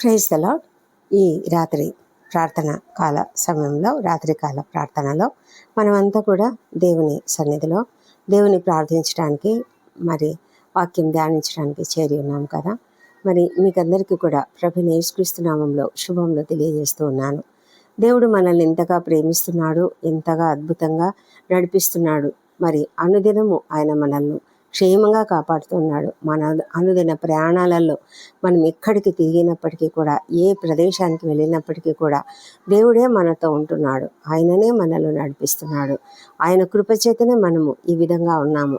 Praise the lord ఈ రాత్రి ప్రార్థన కాల సమయంలో రాత్రికాల ప్రార్థనలో మనమంతా కూడా దేవుని సన్నిధిలో దేవుని ప్రార్థించడానికి మరి వాక్యం ధ్యానించడానికి చేరి ఉన్నాం కదా. మరి మీకందరికీ కూడా ప్రభు యేసుక్రీస్తు నామంలో శుభంలో తెలియజేస్తూ ఉన్నాను. దేవుడు మనల్ని ఎంతగా ప్రేమిస్తున్నాడు ఎంతగా అద్భుతంగా నడిపిస్తున్నాడు మరి అనుదినము ఆయన మనల్ని క్షేమంగా కాపాడుతున్నాడు. మన అనుదిన ప్రయాణాలలో మనం ఎక్కడికి తిరిగినప్పటికీ కూడా ఏ ప్రదేశానికి వెళ్ళినప్పటికీ కూడా దేవుడే మనతో ఉంటున్నాడు. ఆయననే మనలో నడిపిస్తున్నాడు. ఆయన కృపచేతనే మనము ఈ విధంగా ఉన్నాము.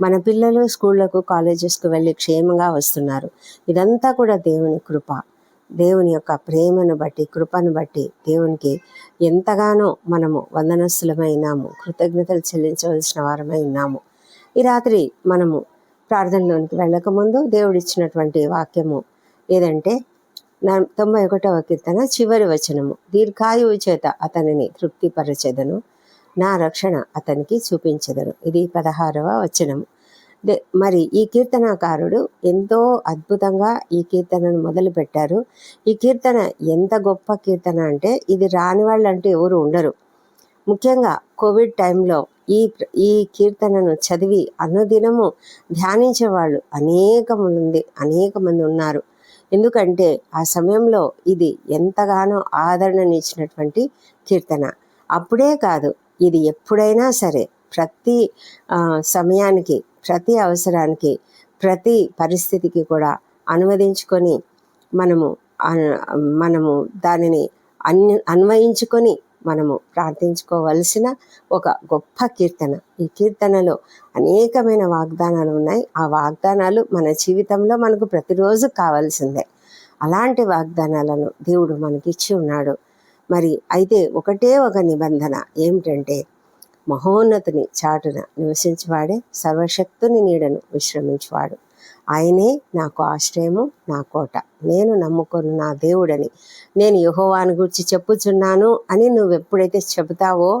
మన పిల్లలు స్కూళ్ళకు కాలేజెస్కు వెళ్ళి క్షేమంగా వస్తున్నారు. ఇదంతా కూడా దేవుని కృప. దేవుని యొక్క ప్రేమను బట్టి కృపను బట్టి దేవునికి ఎంతగానో మనము వందనస్తులమై ఉన్నాము. కృతజ్ఞతలు చెల్లించవలసిన వారమై ఉన్నాము. ఈ రాత్రి మనము ప్రార్థనలోనికి వెళ్ళకముందు దేవుడిచ్చినటువంటి వాక్యము ఏదంటే తొంభై ఒకటవ కీర్తన చివరి వచనము. దీర్ఘాయువు చేత అతనిని తృప్తిపరచెదను. నా రక్షణ అతనికి చూపించెదను. ఇది పదహారవ వచనము. దే మరి ఈ కీర్తనాకారుడు ఎంతో అద్భుతంగా ఈ కీర్తనను మొదలు పెట్టారు. ఈ కీర్తన ఎంత గొప్ప కీర్తన అంటే ఇది రాని వాళ్ళంటే ఎవరు ఉండరు. ముఖ్యంగా కోవిడ్ టైంలో ఈ ఈ కీర్తనను చదివి అనుదినము ధ్యానించేవాళ్ళు అనేక మంది అనేక మంది ఉన్నారు. ఎందుకంటే ఆ సమయంలో ఇది ఎంతగానో ఆదరణనిచ్చినటువంటి కీర్తన. అప్పుడే కాదు ఇది ఎప్పుడైనా సరే ప్రతి సమయానికి ప్రతి అవసరానికి ప్రతి పరిస్థితికి కూడా అనువదించుకొని మనము మనము దానిని అన్ అన్వయించుకొని మనము ప్రార్థించుకోవలసిన ఒక గొప్ప కీర్తన. ఈ కీర్తనలో అనేకమైన వాగ్దానాలు ఉన్నాయి. ఆ వాగ్దానాలు మన జీవితంలో మనకు ప్రతిరోజు కావాల్సిందే. అలాంటి వాగ్దానాలను దేవుడు మనకిచ్చి ఉన్నాడు. మరి అయితే ఒకటే ఒక నిబంధన ఏమిటంటే మహోన్నతిని చాటున నివసించేవాడే సర్వశక్తుని నీడను విశ్రమించేవాడు. ఆయనే నాకు ఆశ్రయము నా కోట. నేను నమ్ముకొని నా దేవుడని. నేను యహోవాని గురించి చెప్పుచున్నాను అని నువ్వు ఎప్పుడైతే చెబుతావో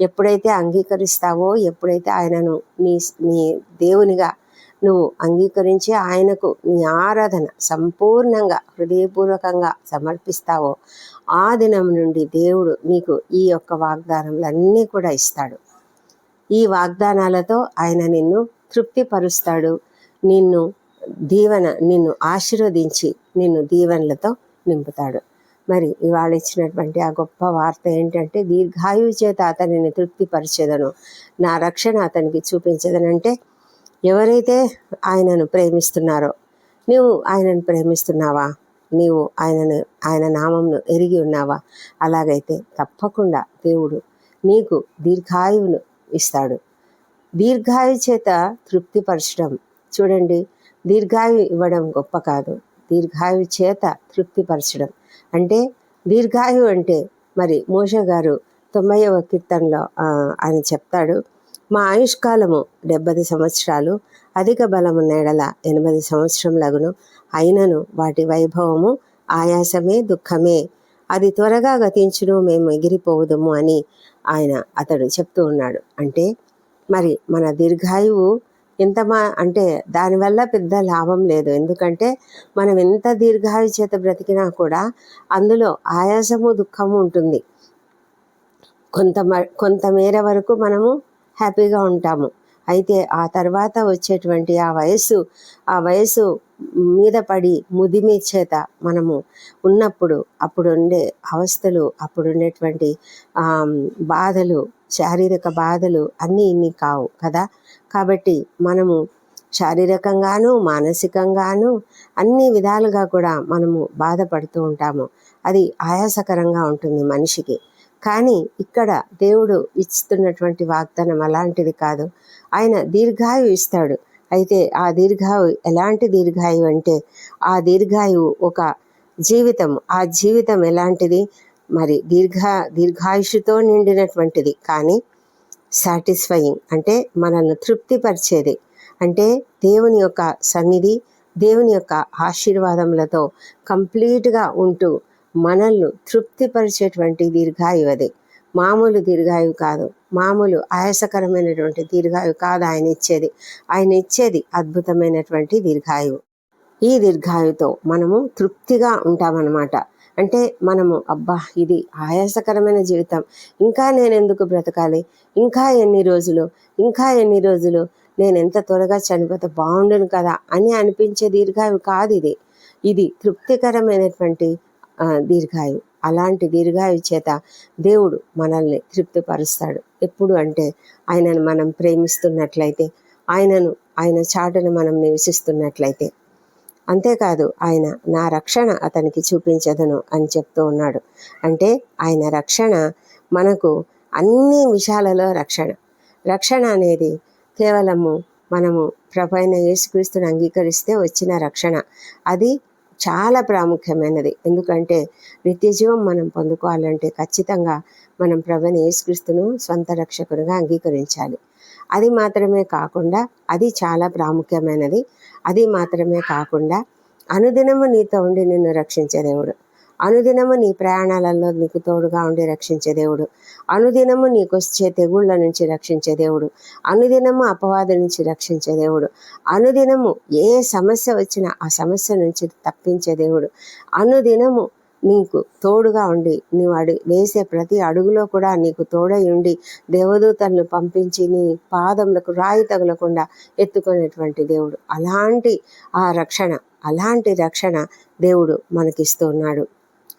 ఎప్పుడైతే అంగీకరిస్తావో ఎప్పుడైతే ఆయనను నీ నీ దేవునిగా నువ్వు అంగీకరించి ఆయనకు నీ ఆరాధన సంపూర్ణంగా హృదయపూర్వకంగా సమర్పిస్తావో ఆ దినం నుండి దేవుడు నీకు ఈ యొక్క వాగ్దానములన్నీ కూడా ఇస్తాడు. ఈ వాగ్దానాలతో ఆయన నిన్ను తృప్తిపరుస్తాడు. నిన్ను దీవెన నిన్ను ఆశీర్వదించి నిన్ను దీవెనలతో నింపుతాడు. మరి ఇవాళ ఇచ్చినటువంటి ఆ గొప్ప వార్త ఏంటంటే దీర్ఘాయువు చేత అతనిని తృప్తిపరిచేదను నా రక్షణ అతనికి చూపించదనంటే ఎవరైతే ఆయనను ప్రేమిస్తున్నారో నీవు ఆయనను ప్రేమిస్తున్నావా? నీవు ఆయనను ఆయన నామంను ఎరిగి ఉన్నావా? అలాగైతే తప్పకుండా దేవుడు నీకు దీర్ఘాయువును ఇస్తాడు. దీర్ఘాయు చేత తృప్తిపరచడం చూడండి దీర్ఘాయు ఇవ్వడం గొప్ప కాదు. దీర్ఘాయు చేత తృప్తిపరచడం. అంటే దీర్ఘాయు అంటే మరి మోష గారు తొంభైవ కీర్తనలో ఆయన చెప్తాడు మా ఆయుష్కాలము డెబ్బై సంవత్సరాలు అధిక బలము నెడల ఎనిమిది సంవత్సరములగును. అయినను వాటి వైభవము ఆయాసమే దుఃఖమే. అది త్వరగా గతించును మేము ఎగిరిపోవుదము అని ఆయన అతడు చెప్తూ ఉన్నాడు. అంటే మరి మన దీర్ఘాయువు ఎంత మా అంటే దానివల్ల పెద్ద లాభం లేదు. ఎందుకంటే మనం ఎంత దీర్ఘాయు చేత బ్రతికినా కూడా అందులో ఆయాసము దుఃఖము ఉంటుంది. కొంత కొంతమేర వరకు మనము హ్యాపీగా ఉంటాము. అయితే ఆ తర్వాత వచ్చేటువంటి ఆ వయస్సు ఆ వయస్సు మీద పడి ముదిమి చేత మనము ఉన్నప్పుడు అప్పుడు ఉండే అవస్థలు అప్పుడు ఉండేటువంటి బాధలు శారీరక బాధలు అన్నీ ఇన్ని కావు కదా? కాబట్టి మనము శారీరకంగాను మానసికంగాను అన్ని విధాలుగా కూడా మనము బాధపడుతూ ఉంటాము. అది ఆయాసకరంగా ఉంటుంది మనిషికి. కానీ ఇక్కడ దేవుడు ఇస్తున్నటువంటి వాగ్దానం అలాంటిది కాదు. ఆయన దీర్ఘాయు ఇస్తాడు. అయితే ఆ దీర్ఘాయు ఎలాంటి దీర్ఘాయు అంటే ఆ దీర్ఘాయువు ఒక జీవితం. ఆ జీవితం ఎలాంటిది? మరి దీర్ఘ దీర్ఘాయుషుతో నిండినటువంటిది. కానీ సాటిస్ఫయింగ్ అంటే మనల్ని తృప్తిపరిచేది. అంటే దేవుని యొక్క సన్నిధి దేవుని యొక్క ఆశీర్వాదములతో కంప్లీట్గా ఉంటూ మనల్ని తృప్తిపరిచేటువంటి దీర్ఘాయువు అది. మామూలు దీర్ఘాయువు కాదు. మామూలు ఆయాసకరమైనటువంటి దీర్ఘాయువు కాదు ఆయన ఇచ్చేది. ఆయన ఇచ్చేది అద్భుతమైనటువంటి దీర్ఘాయువు. ఈ దీర్ఘాయుతో మనము తృప్తిగా ఉంటామన్నమాట. అంటే మనము అబ్బా ఇది ఆయాసకరమైన జీవితం. ఇంకా నేను ఎందుకు బ్రతకాలి? ఇంకా ఎన్ని రోజులు? ఇంకా ఎన్ని రోజులు? నేను ఎంత త్వరగా చనిపోతే బాగుండను కదా అని అనిపించే దీర్ఘాయువు కాదు ఇది. ఇది తృప్తికరమైనటువంటి దీర్ఘాయువు. అలాంటి దీర్ఘాయు చేత దేవుడు మనల్ని తృప్తిపరుస్తాడు. ఎప్పుడు అంటే ఆయనను మనం ప్రేమిస్తున్నట్లయితే ఆయనను ఆయన చాటును మనం నివసిస్తున్నట్లయితే. అంతేకాదు ఆయన నా రక్షణ అతనికి చూపించదను అని చెప్తూ ఉన్నాడు. అంటే ఆయన రక్షణ మనకు అన్ని విషయాలలో రక్షణ. రక్షణ అనేది కేవలము మనము ప్రభైన యేసుక్రీస్తుని అంగీకరిస్తే వచ్చిన రక్షణ. అది చాలా ప్రాముఖ్యమైనది. ఎందుకంటే నిత్యజీవం మనం పొందుకోవాలంటే ఖచ్చితంగా మనం ప్రభైన యేసుక్రీస్తును స్వంత రక్షకునిగా అంగీకరించాలి. అది మాత్రమే కాకుండా అది చాలా ప్రాముఖ్యమైనది. అది మాత్రమే కాకుండా అనుదినము నీతో ఉండి నిన్ను రక్షించే దేవుడు. అనుదినము నీ ప్రయాణాలలో నీకు తోడుగా ఉండి రక్షించే దేవుడు. అనుదినము నీకు వచ్చే తెగుళ్ళ నుంచి రక్షించే దేవుడు. అనుదినము అపవాదు నుంచి రక్షించే దేవుడు. అనుదినము ఏ సమస్య వచ్చినా ఆ సమస్య నుంచి తప్పించే దేవుడు. అనుదినము నీకు తోడుగా ఉండి నీవు అడి వేసే ప్రతి అడుగులో కూడా నీకు తోడై ఉండి దేవదూతలను పంపించి నీ పాదములకు రాయి తగలకుండా ఎత్తుకునేటువంటి దేవుడు. అలాంటి ఆ రక్షణ అలాంటి రక్షణ దేవుడు మనకిస్తూ ఉన్నాడు.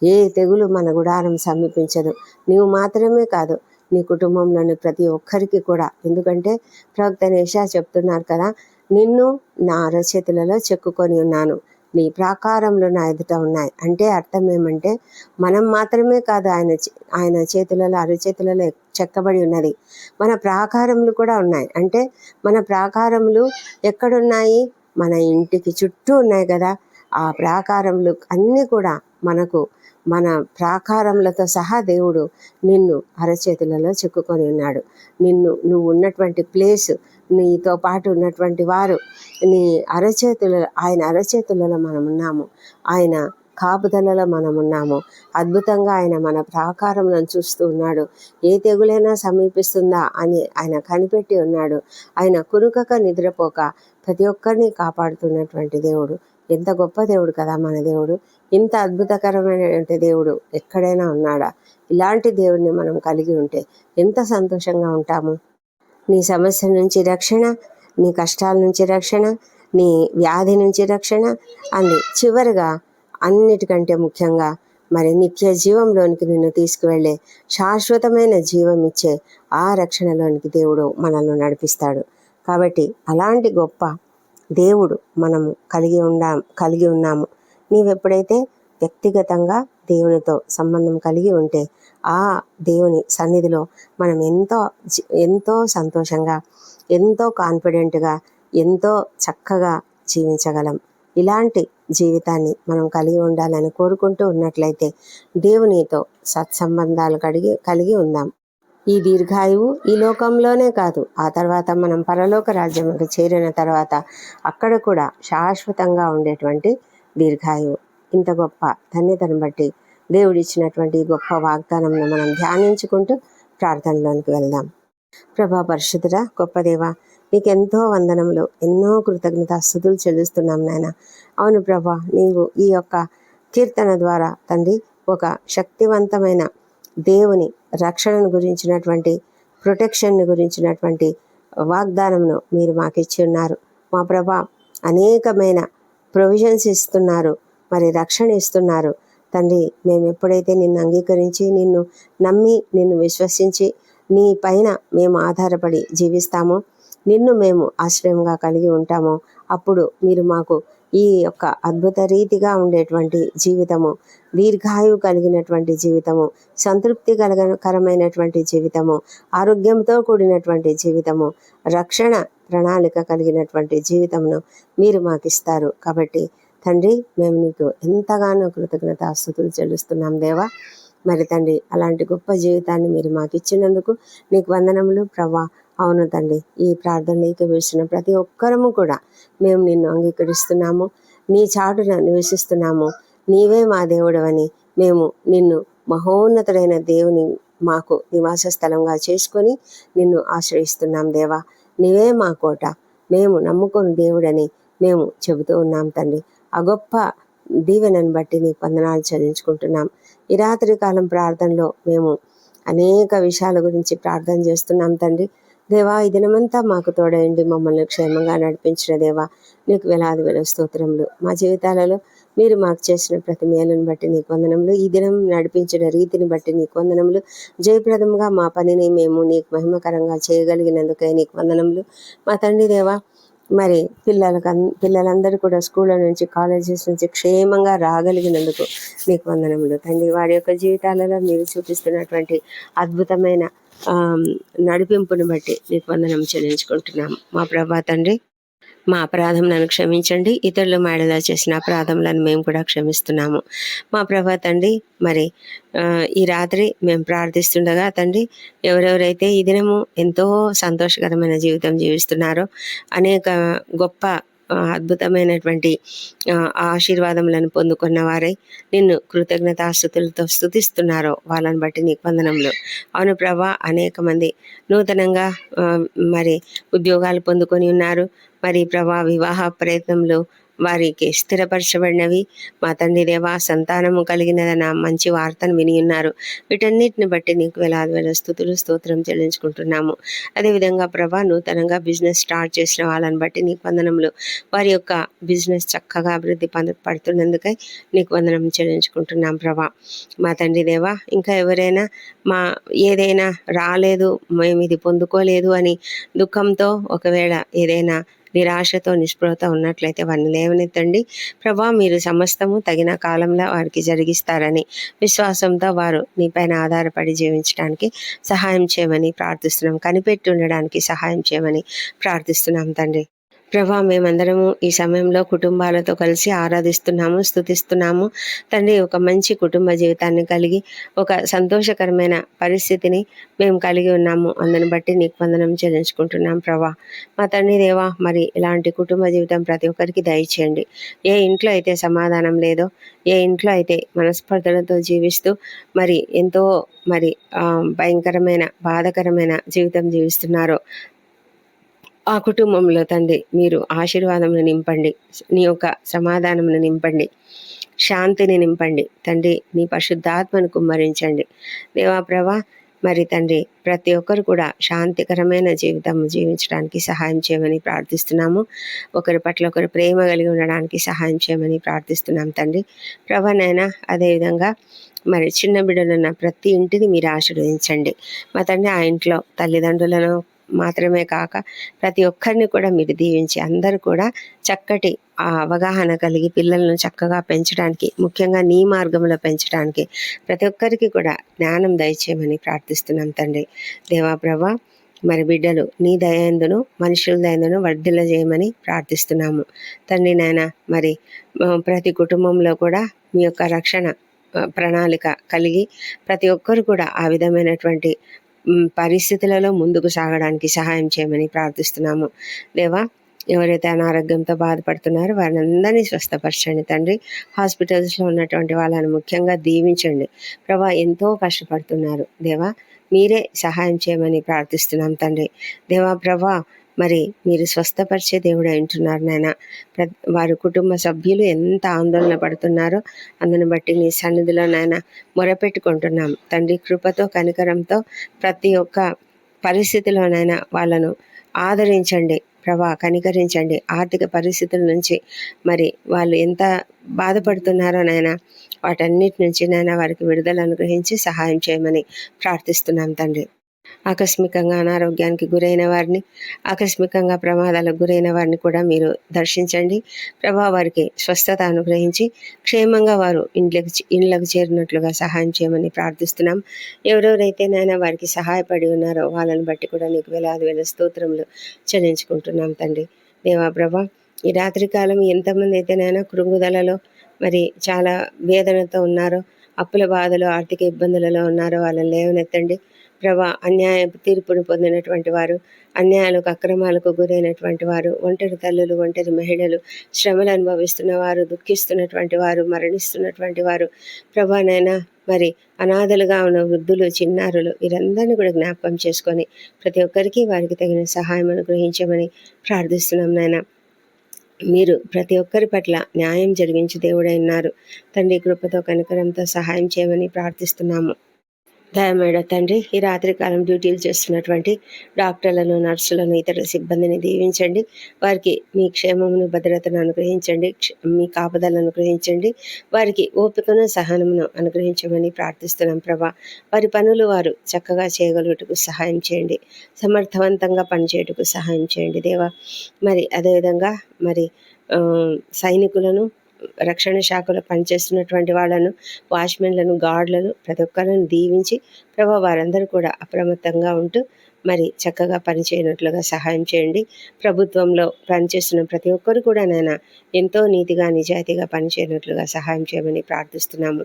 ఏ తెగులు మన గుడారం సమీపించదు. నీవు మాత్రమే కాదు నీ కుటుంబంలోని ప్రతి ఒక్కరికి కూడా. ఎందుకంటే ప్రవక్త నేషా చెప్తున్నారు కదా నిన్ను నా అరచేతులలో చెక్కుకొని ఉన్నాను. నీ ప్రాకారంలో నా ఎదుట ఉన్నాయి. అంటే అర్థం ఏమంటే మనం మాత్రమే కాదు ఆయన ఆయన చేతులలో అరచేతులలో చెక్కబడి ఉన్నది. మన ప్రాకారములు కూడా ఉన్నాయి. అంటే మన ప్రాకారములు ఎక్కడున్నాయి? మన ఇంటికి చుట్టూ ఉన్నాయి కదా. ఆ ప్రాకారములు అన్నీ కూడా మనకు మన ప్రాకారములతో సహా దేవుడు నిన్ను అరచేతులలో చెక్కుకొని ఉన్నాడు. నిన్ను నువ్వు ఉన్నటువంటి ప్లేస్ నీతో పాటు ఉన్నటువంటి వారు నీ అరచేతుల ఆయన అరచేతులలో మనం ఉన్నాము. ఆయన కాపుదలలో మనం ఉన్నాము. అద్భుతంగా ఆయన మన ప్రాకారంలో చూస్తూ ఉన్నాడు. ఏ తెగులైనా సమీపిస్తుందా అని ఆయన కనిపెట్టి ఉన్నాడు. ఆయన కురుకక నిద్రపోక ప్రతి ఒక్కరిని కాపాడుతున్నటువంటి దేవుడు ఎంత గొప్ప దేవుడు కదా మన దేవుడు. ఇంత అద్భుతకరమైనటువంటి దేవుడు ఎక్కడైనా ఉన్నాడా? ఇలాంటి దేవుడిని మనం కలిగి ఉంటే ఎంత సంతోషంగా ఉంటాము. నీ సమస్య నుంచి రక్షణ నీ కష్టాల నుంచి రక్షణ నీ వ్యాధి నుంచి రక్షణ అని చివరిగా అన్నిటికంటే ముఖ్యంగా మరి నిత్య జీవంలోనికి నిన్ను తీసుకువెళ్ళే శాశ్వతమైన జీవం ఇచ్చే ఆ రక్షణలోనికి దేవుడు మనల్ని నడిపిస్తాడు. కాబట్టి అలాంటి గొప్ప దేవుడు మనము కలిగి ఉండా కలిగి ఉన్నాము. నీవెప్పుడైతే వ్యక్తిగతంగా దేవునితో సంబంధం కలిగి ఉంటే ఆ దేవుని సన్నిధిలో మనం ఎంతో ఎంతో సంతోషంగా ఎంతో కాన్ఫిడెంట్గా ఎంతో చక్కగా జీవించగలం. ఇలాంటి జీవితాన్ని మనం కలిగి ఉండాలని కోరుకుంటూ ఉన్నట్లయితే దేవునితో సత్సంబంధాలు కలిగి కలిగి ఉందాం. ఈ దీర్ఘాయువు ఈ లోకంలోనే కాదు. ఆ తర్వాత మనం పరలోక రాజ్యంలో చేరిన తర్వాత అక్కడ కూడా శాశ్వతంగా ఉండేటువంటి దీర్ఘాయువు. ఇంత గొప్ప ధన్యతను బట్టి దేవుడిచ్చినటువంటి గొప్ప వాగ్దానంను మనం ధ్యానించుకుంటూ ప్రార్థనలోనికి వెళ్దాం. ప్రభా పరిశుద్ధుడా గొప్ప దేవ నీకెంతో వందనములు ఎన్నో కృతజ్ఞత స్థుతులు చెల్లిస్తున్నాం నాయన. అవును ప్రభా నీవు ఈ యొక్క కీర్తన ద్వారా తండ్రి ఒక శక్తివంతమైన దేవుని రక్షణను గురించినటువంటి ప్రొటెక్షన్ని గురించినటువంటి వాగ్దానంను మీరు మాకు ఇచ్చి ఉన్నారు. మా ప్రభా అనేకమైన ప్రొవిజన్స్ ఇస్తున్నారు మరి రక్షణ ఇస్తున్నారు. తండ్రి మేము ఎప్పుడైతే నిన్ను అంగీకరించి నిన్ను నమ్మి నిన్ను విశ్వసించి నీ పైన మేము ఆధారపడి జీవిస్తామో నిన్ను మేము ఆశ్రయంగా కలిగి ఉంటామో అప్పుడు మీరు మాకు ఈ యొక్క అద్భుత రీతిగా ఉండేటువంటి జీవితము దీర్ఘాయువు కలిగినటువంటి జీవితము సంతృప్తి కలగకరమైనటువంటి జీవితము ఆరోగ్యంతో కూడినటువంటి జీవితము రక్షణ ప్రణాళిక కలిగినటువంటి జీవితమును మీరు మాకు ఇస్తారు కాబట్టి తండ్రి మేము నీకు ఎంతగానో కృతజ్ఞత కృతజ్ఞతాస్తుతులు చెల్లిస్తున్నాం దేవా. మరి తండ్రి అలాంటి గొప్ప జీవితాన్ని మీరు మాకు ఇచ్చినందుకు నీకు వందనములు. ప్రభా అవును తండ్రి ఈ ప్రార్థన వేసిన ప్రతి ఒక్కరము కూడా మేము నిన్ను అంగీకరిస్తున్నాము. నీ చాటున నివసిస్తున్నాము. నీవే మా దేవుడవని మేము నిన్ను మహోన్నతుడైన దేవుని మాకు నివాస స్థలంగా చేసుకొని నిన్ను ఆశ్రయిస్తున్నాం దేవా. నీవే మా కోట. మేము నమ్ముకొని దేవుడని మేము చెబుతూ ఉన్నాం తండ్రి. ఆ గొప్ప దీవెనని బట్టి నీ వందనాలు చెల్లించుకుంటున్నాం. ఈ రాత్రి కాలం ప్రార్థనలో మేము అనేక విషయాల గురించి ప్రార్థన చేస్తున్నాం తండ్రి. దేవా ఈ దినమంతా మాకు తోడయండి మమ్మల్ని క్షేమంగా నడిపించిన దేవా. నీకు వేలాది వేల స్తోత్రములు. మా జీవితాలలో మీరు మాకు చేసిన ప్రతి మేలును బట్టి నీకు వందనములు ఈ దినం నడిపించిన రీతిని బట్టి నీ వందనములు జయప్రదంగా మా పనిని మేము నీకు మహిమకరంగా చేయగలిగినందుకే నీకు వందనములు మా తండ్రి దేవా మరి పిల్లలకు పిల్లలందరూ కూడా స్కూళ్ళ నుంచి కాలేజెస్ నుంచి క్షేమంగా రాగలిగినందుకు నీకు వందనములు తండ్రి వారి యొక్క జీవితాలలో మీరు చూపిస్తున్నటువంటి అద్భుతమైన నడిపింపును బట్టి నీకు వందనం చెల్లించుకుంటున్నాం మా ప్రభా తండ్రి మా అపరాధములను క్షమించండి. ఇతరులు మాడలా చేసిన అపరాధములను మేము కూడా క్షమిస్తున్నాము. మా ప్రభా తండ్రి మరి ఈ రాత్రి మేము ప్రార్థిస్తుండగా తండ్రి ఎవరెవరైతే ఈ దినము ఎంతో సంతోషకరమైన జీవితం జీవిస్తున్నారో అనేక గొప్ప అద్భుతమైనటువంటి ఆశీర్వాదములను పొందుకున్న వారై నిన్ను కృతజ్ఞతాస్థుతులతో స్థుతిస్తున్నారో వాళ్ళని బట్టి నీకు వందనములు. అవును ప్రభా అనేక మంది నూతనంగా మరి ఉద్యోగాలు పొందుకొని ఉన్నారు. మరి ప్రభా వివాహ ప్రయత్నంలో వారికి స్థిరపరచబడినవి. మా తండ్రి దేవా సంతానము కలిగినదన్న మంచి వార్తను విని ఉన్నారు. వీటన్నిటిని బట్టి నీకు వేలాది వేల స్థుతులు స్తోత్రం చెల్లించుకుంటున్నాము. అదేవిధంగా ప్రభా నూతనంగా బిజినెస్ స్టార్ట్ చేసిన వాళ్ళని బట్టి నీకు వందనములు. వారి యొక్క బిజినెస్ చక్కగా అభివృద్ధి పడుతున్నందుకై నీకు వందనం చెల్లించుకుంటున్నాం ప్రభా. మా తండ్రి దేవా ఇంకా ఎవరైనా మా ఏదైనా రాలేదు మేము ఇది పొందుకోలేదు అని దుఃఖంతో ఒకవేళ ఏదైనా నిరాశతో నిస్పృహత ఉన్నట్లయితే వారిని లేవనెత్తండి. ప్రభా మీరు సమస్తము తగిన కాలంలో వారికి జరిగిస్తారని విశ్వాసంతో వారు నీపైన ఆధారపడి జీవించడానికి సహాయం చేయమని ప్రార్థిస్తున్నాం. కనిపెట్టి ఉండడానికి సహాయం చేయమని ప్రార్థిస్తున్నాం తండ్రి. ప్రభా మేమందరము ఈ సమయంలో కుటుంబాలతో కలిసి ఆరాధిస్తున్నాము స్థుతిస్తున్నాము తండ్రి ఒక మంచి కుటుంబ జీవితాన్ని కలిగి ఒక సంతోషకరమైన పరిస్థితిని మేము కలిగి ఉన్నాము. అందుని బట్టి నీకు వందనం చెల్లించుకుంటున్నాం ప్రభా. మా తండ్రి దేవా మరి ఇలాంటి కుటుంబ జీవితం ప్రతి ఒక్కరికి దయచేయండి. ఏ ఇంట్లో అయితే సమాధానం లేదో ఏ ఇంట్లో అయితే మనస్పర్ధలతో జీవిస్తూ మరి ఎంతో మరి భయంకరమైన బాధకరమైన జీవితం జీవిస్తున్నారో ఆ కుటుంబంలో తండ్రి మీరు ఆశీర్వాదమును నింపండి. నీ యొక్క సమాధానమును నింపండి. శాంతిని నింపండి. తండ్రి నీ పరిశుద్ధాత్మను కుమ్మరించండి. దేవాప్రభ మరి తండ్రి ప్రతి ఒక్కరు కూడా శాంతికరమైన జీవితం జీవించడానికి సహాయం చేయమని ప్రార్థిస్తున్నాము. ఒకరి పట్ల ఒకరు ప్రేమ కలిగి ఉండడానికి సహాయం చేయమని ప్రార్థిస్తున్నాం తండ్రి. ప్రభనైనా అదేవిధంగా మరి చిన్న బిడ్డలున్న ప్రతి ఇంటిని మీరు ఆశీర్వదించండి. మా తండ్రి ఆ ఇంట్లో తల్లిదండ్రులను మాత్రమే కాక ప్రతి ఒక్కరిని కూడా మీరు దీవించి అందరూ కూడా చక్కటి అవగాహన కలిగి పిల్లలను చక్కగా పెంచడానికి ముఖ్యంగా నీ మార్గంలో పెంచడానికి ప్రతి ఒక్కరికి కూడా జ్ఞానం దయచేయమని ప్రార్థిస్తున్నాం తండ్రి. దేవాప్రభ మరి బిడ్డలు నీ దయందును మనుషుల దయందును వర్ధిల చేయమని ప్రార్థిస్తున్నాము. తండ్రి నాయన మరి ప్రతి కుటుంబంలో కూడా మీ యొక్క రక్షణ ప్రణాళిక కలిగి ప్రతి ఒక్కరు కూడా ఆ విధమైనటువంటి పరిస్థితులలో ముందుకు సాగడానికి సహాయం చేయమని ప్రార్థిస్తున్నాము. దేవా ఎవరైతే అనారోగ్యంతో బాధపడుతున్నారో వారిని అందరినీ స్వస్థపరచండి తండ్రి. హాస్పిటల్స్లో ఉన్నటువంటి వాళ్ళని ముఖ్యంగా దీవించండి. ప్రభా ఎంతో కష్టపడుతున్నారు. దేవా మీరే సహాయం చేయమని ప్రార్థిస్తున్నాం తండ్రి. దేవా ప్రభా మరి మీరు స్వస్థపరిచే దేవుడు అంటున్నారు నాయన. వారి కుటుంబ సభ్యులు ఎంత ఆందోళన పడుతున్నారో అందుని బట్టి మీ సన్నిధిలో నాయన మొరపెట్టుకుంటున్నాం. తండ్రి కృపతో కనికరంతో ప్రతి ఒక్క పరిస్థితిలోనైనా వాళ్ళను ఆదరించండి. ప్రభా కనికరించండి. ఆర్థిక పరిస్థితుల నుంచి మరి వాళ్ళు ఎంత బాధపడుతున్నారో నాయన వాటన్నిటి నుంచి నాయన వారికి విడుదల అనుగ్రహించి సహాయం చేయమని ప్రార్థిస్తున్నాం తండ్రి. ఆకస్మికంగా అనారోగ్యానికి గురైన వారిని ఆకస్మికంగా ప్రమాదాలకు గురైన వారిని కూడా మీరు దర్శించండి. ప్రభా వారికి స్వస్థత అనుగ్రహించి క్షేమంగా వారు ఇండ్లకు ఇండ్లకు చేరినట్లుగా సహాయం చేయమని ప్రార్థిస్తున్నాం. ఎవరెవరైతే నాయన వారికి సహాయపడి ఉన్నారో వాళ్ళని బట్టి కూడా నీకు వేలాది వేల స్తోత్రములు చెల్లించుకుంటున్నాం తండ్రి. దేవా ప్రభా ఈ రాత్రికాలం ఎంతమంది అయితే నాయన కృంగుదలలో మరి చాలా వేదనతో ఉన్నారో అప్పుల బాధలు ఆర్థిక ఇబ్బందులలో ఉన్నారో వాళ్ళని లేవనెత్తండి. ప్రభా అన్యాయ తీర్పును పొందినటువంటి వారు అన్యాయాలకు అక్రమాలకు గురైనటువంటి వారు ఒంటరి తల్లులు ఒంటరి మహిళలు శ్రమలు అనుభవిస్తున్న వారు దుఃఖిస్తున్నటువంటి వారు మరణిస్తున్నటువంటి వారు ప్రభానైనా మరి అనాథలుగా ఉన్న వృద్ధులు చిన్నారులు వీరందరినీ కూడా జ్ఞాపకం చేసుకొని ప్రతి ఒక్కరికి వారికి తగిన సహాయం అనుగ్రహించమని ప్రార్థిస్తున్నాం నాయన. మీరు ప్రతి ఒక్కరి పట్ల న్యాయం జరిగించి దేవుడై ఉన్నారు. తండ్రి కృపతో కనికరంతో సహాయం చేయమని ప్రార్థిస్తున్నాము. దయమేడ తండ్రి ఈ రాత్రికాలం డ్యూటీలు చేస్తున్నటువంటి డాక్టర్లను నర్సులను ఇతర సిబ్బందిని దీవించండి. వారికి మీ క్షేమమును భద్రతను అనుగ్రహించండి. క్ష- మీ కాపుదలను అనుగ్రహించండి. వారికి ఓపికను సహనమును అనుగ్రహించమని ప్రార్థిస్తున్నాం ప్రభా. వారి పనులు వారు చక్కగా చేయగలుగుటకు సహాయం చేయండి. సమర్థవంతంగా పనిచేయటకు సహాయం చేయండి దేవా. మరి అదేవిధంగా మరి సైనికులను రక్షణ శాఖలో పనిచేస్తున్నటువంటి వాళ్ళను వాచ్మెన్లను గార్డులను ప్రతి ఒక్కరిని దీవించి ప్రభావ వారందరూ కూడా అప్రమత్తంగా ఉంటూ మరి చక్కగా పనిచేయనట్లుగా సహాయం చేయండి. ప్రభుత్వంలో పనిచేస్తున్న ప్రతి ఒక్కరు కూడా నాయన ఎంతో నీతిగా నిజాయితీగా పనిచేయనట్లుగా సహాయం చేయమని ప్రార్థిస్తున్నాము.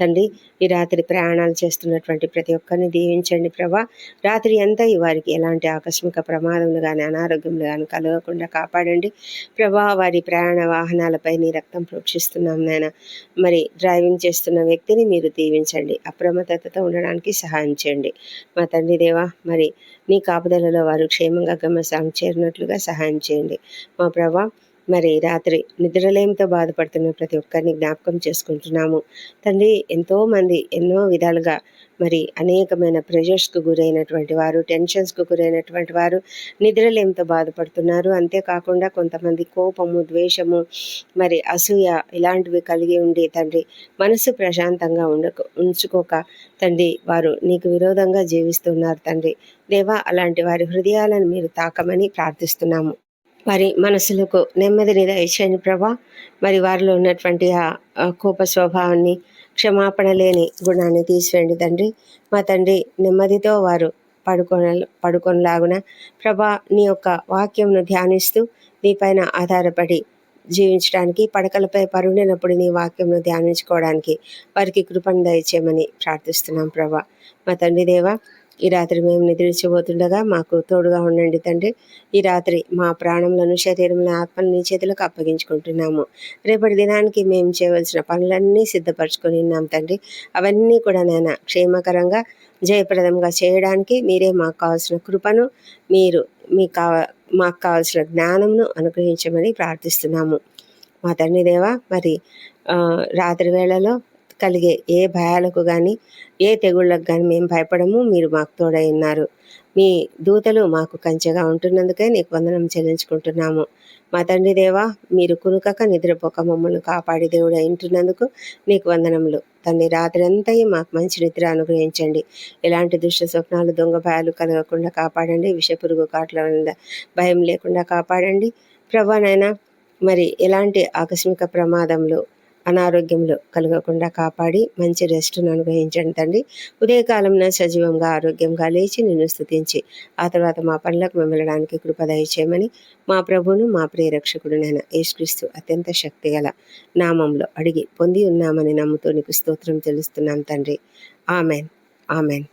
తండ్రి ఈ రాత్రి ప్రయాణాలు చేస్తున్నటువంటి ప్రతి ఒక్కరిని దీవించండి ప్రభా. రాత్రి అంతా ఈ వారికి ఎలాంటి ఆకస్మిక ప్రమాదములు కానీ అనారోగ్యములు కానీ కలగకుండా కాపాడండి. ప్రభా వారి ప్రయాణ వాహనాలపై నీ రక్తం ప్రోక్షిస్తున్నాం నాయన. మరి డ్రైవింగ్ చేస్తున్న వ్యక్తిని మీరు దీవించండి. అప్రమత్తతతో ఉండడానికి సహాయం చేయండి. మా తండ్రి దేవా మరి నీ కాపుదలలో వారు క్షేమంగా గమ్యస్థానం చేరినట్లుగా సహాయం చేయండి. మా ప్రభా మరి రాత్రి నిద్రలేమితో బాధపడుతున్న ప్రతి ఒక్కరిని జ్ఞాపకం చేసుకుంటున్నాము. తండ్రి ఎంతో మంది ఎన్నో విధాలుగా మరి అనేకమైన ప్రెషర్స్కు గురైనటువంటి వారు టెన్షన్స్కు గురైనటువంటి వారు నిద్రలేమితో బాధపడుతున్నారు. అంతేకాకుండా కొంతమంది కోపము ద్వేషము మరి అసూయ ఇలాంటివి కలిగి ఉండి తండ్రి మనసు ప్రశాంతంగా ఉండక ఉంచుకోక తండ్రి వారు నీకు విరోధంగా జీవిస్తున్నారు తండ్రి. దేవా అలాంటి వారి హృదయాలను మీరు తాకమని ప్రార్థిస్తున్నాము. వారి మనసులకు నెమ్మదిని దయచేయండి ప్రభా. మరి వారిలో ఉన్నటువంటి ఆ కోప స్వభావాన్ని క్షమాపణ లేని గుణాన్ని తీసివేయండి తండ్రి. మా తండ్రి నెమ్మదితో వారు పడుకొన పడుకొనలాగున ప్రభా నీ యొక్క వాక్యంను ధ్యానిస్తూ నీపైన ఆధారపడి జీవించడానికి పడకలపై పరుండినప్పుడు నీ వాక్యంను ధ్యానించుకోవడానికి వారికి కృపను దయచేయమని ప్రార్థిస్తున్నాం ప్రభా. మా తండ్రి దేవా ఈ రాత్రి మేము నిద్రించబోతుండగా మాకు తోడుగా ఉండండి తండ్రి. ఈ రాత్రి మా ప్రాణములను శరీరంలో ఆత్మను నీ చేతులకు అప్పగించుకుంటున్నాము. రేపటి దినానికి మేము చేయవలసిన పనులన్నీ సిద్ధపరచుకొని ఉన్నాం తండ్రి. అవన్నీ కూడా నేను క్షేమకరంగా జయప్రదంగా చేయడానికి మీరే మాకు కావాల్సిన కృపను మీరు మీకు కావ మాకు కావాల్సిన జ్ఞానమును అనుగ్రహించమని ప్రార్థిస్తున్నాము. మా తండ్రి దేవా మరి రాత్రి వేళలో కలిగే ఏ భయాలకు కానీ ఏ తెగుళ్ళకు కానీ మేము భయపడము. మీరు మాకు తోడై ఉన్నారు. మీ దూతలు మాకు కంచెగా ఉంటున్నందుకే నీకు వందనం చెల్లించుకుంటున్నాము. మా తండ్రి దేవా మీరు కునుకక నిద్రపోక మమ్మల్ని కాపాడి దేవుడు వింటున్నందుకు నీకు వందనములు. తండ్రి రాత్రి మాకు మంచి నిద్ర అనుగ్రహించండి. ఎలాంటి దుష్ట స్వప్నాలు దొంగ భయాలు కలగకుండా కాపాడండి. విషపురుగు కాట్ల భయం లేకుండా కాపాడండి. ప్రభానైనా మరి ఎలాంటి ఆకస్మిక ప్రమాదంలో అనారోగ్యంలో కలగకుండా కాపాడి మంచి రెస్ట్ను అనుగ్రహించండి తండ్రి. ఉదయకాలంలో సజీవంగా ఆరోగ్యంగా లేచి నిన్ను స్థుతించి ఆ తర్వాత మా పనులకు మేము వెళ్ళడానికి చేయమని మా ప్రభువును మా ప్రియరక్షకుడునైన యేసుక్రీస్తు అత్యంత శక్తిగల నామంలో అడిగి పొంది ఉన్నామని నమ్ముతూ నీకు స్తోత్రం తెలుస్తున్నాం తండ్రి. ఆమెన్. ఆమెన్.